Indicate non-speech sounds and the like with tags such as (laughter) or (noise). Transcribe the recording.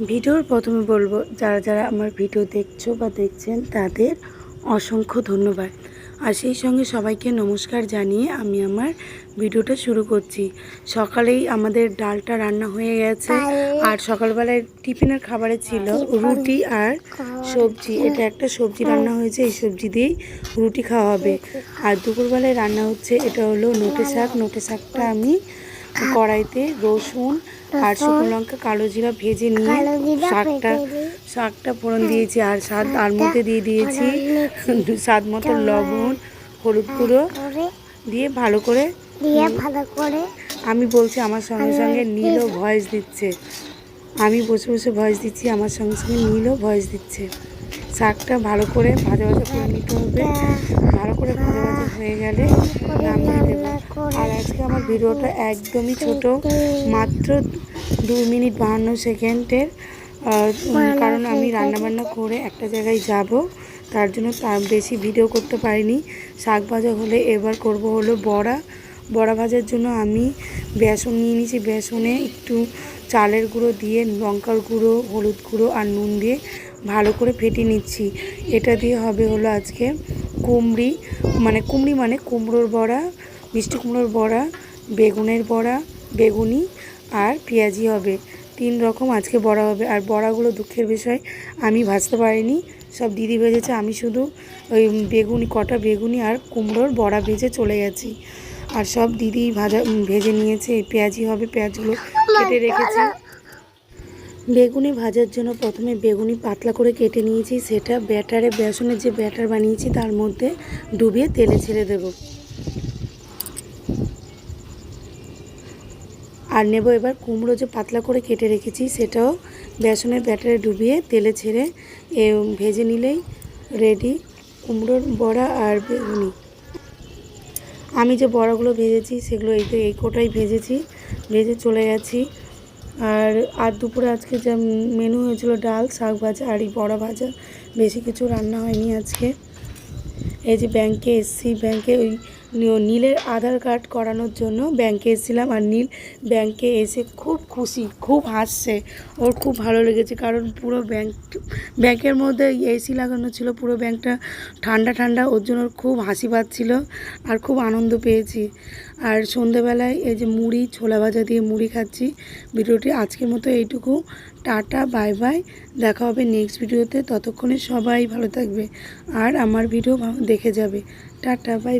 ভিডিওর প্রথমে বলব যারা যারা আমার ভিডিও দেখছ বা দেখছেন তাদের অসংখ্য ধন্যবাদ। আর সেই সঙ্গে সবাইকে নমস্কার জানিয়ে আমি আমার ভিডিওটা শুরু করছি। সকালেই আমাদের ডালটা রান্না হয়ে গেছে। আর সকালবেলায় টিফিনের খাবারে ছিল রুটি আর সবজি। এটা একটা সবজি রান্না হয়েছে এই সবজি দিয়েই রুটি খাওয়া হবে। আর দুপুরবেলায় রান্না হচ্ছে এটা হলো নোটে শাক। নোটে শাকটা আমি কড়াইতে রসুন আর শুকনো লঙ্কা কালো জিরা ভেজে নিয়ে শাকটা শাকটা ফোড়ন দিয়েছি আর স্বাদ তার মধ্যে দিয়ে দিয়েছি (laughs) স্বাদ মতো লবণ হলুদ গুঁড়ো দিয়ে ভালো করে দিয়ে ভালো করে আমি বলছি আমার সঙ্গে সঙ্গে নীলও ভয়েস দিচ্ছে। আমি বসে বসে ভয়েস দিচ্ছি আমার সঙ্গে সঙ্গে নীলও ভয়েস দিচ্ছে। শাকটা ভালো করে ভাজা ভাজা করে নিতে হবে। ভালো করে ভাজা ভাজা হয়ে গেলে নামিয়ে দেবো। আজকে আমার ভিডিওটা একদমই ছোট মাত্র দুই মিনিট বাহান্ন সেকেন্ডের। কারণ আমি রান্নাবান্না করে একটা জায়গায় যাব তার জন্য তার বেশি ভিডিও করতে পারিনি। শাক ভাজা হলে এবার করব হলো বড়া। বড়া ভাজার জন্য আমি বেসন নিয়ে নিয়েছি। বেসনে একটু চালের গুঁড়ো দিয়ে লঙ্কার গুঁড়ো হলুদ গুঁড়ো আর নুন দিয়ে ভালো করে ফেটে নিচ্ছি। এটা দিয়ে হবে হলো আজকে কুমড়ি মানে কুমড়ি মানে কুমড়োর বড়া মিষ্টি কুমড়োর বড়া, বেগুনের বড়া, বেগুনি আর পেঁয়াজি হবে। তিন রকম আজকে বড়া হবে। আর বড়াগুলো দুঃখের বিষয়, আমি ভাজতে পারিনি। সব দিদি ভেজেছে, আমি শুধু ওই বেগুনি, কটা বেগুনি আর কুমড়োর বড়া ভেজে চলে গেছি। আর সব দিদি ভাজা ভেজে নিয়েছে। পেঁয়াজি হবে, পেঁয়াজগুলো কেটে রেখেছি। বেগুনি ভাজার জন্য প্রথমে বেগুনি পাতলা করে কেটে নিয়েছি। সেটা ব্যাটারে, বেসনের যে ব্যাটার বানিয়েছি, তার মধ্যে ডুবিয়ে তেলে ছেড়ে দেবো। নেব এবার কুমড়ো যে পাতলা করে কেটে রেখেছি, সেটাও বেসনের ব্যাটারে ডুবিয়ে তেলে ছেড়ে, এ, ভেজে নিলেই রেডি কুমড়োর বড়া আর বেগুনি। আমি যে বড়াগুলো ভেজেছি, সেগুলো এই তো এই কোটাই ভেজেছি, ভেজে চলে গেছি। আর আর দুপুরে আজকে যা মেনু হয়েছিল ডাল, শাক ভাজা আর এই বড়া ভাজা, বেশি কিছু রান্না হয়নি আজকে। এই যে ব্যাংকে এসছি ব্যাংকে ওই নীলের আধার কার্ড করানোর জন্য ব্যাংকে এসেছিলাম আর নীল ব্যাংকে এসে খুব খুশি, খুব হাসছে। ওর খুব ভালো লেগেছে কারণ পুরো ব্যাংক, ব্যাংকের মধ্যে এসি লাগানো ছিল, পুরো ব্যাংকটা ঠান্ডা ঠান্ডা, ওর জন্য ওর খুব হাসি পাচ্ছিল আর খুব আনন্দ পেয়েছি। আর সন্ধেবেলায় এই যে মুড়ি, ছোলা ভাজা দিয়ে মুড়ি খাচ্ছি, ভিডিওটি আজকের মতো এইটুকু। টাটা, বাই বাই, দেখা হবে নেক্সট ভিডিওতে, ততক্ষণে সবাই ভালো থাকবে আর আমার ভিডিও দেখে যাবে। Tata bye.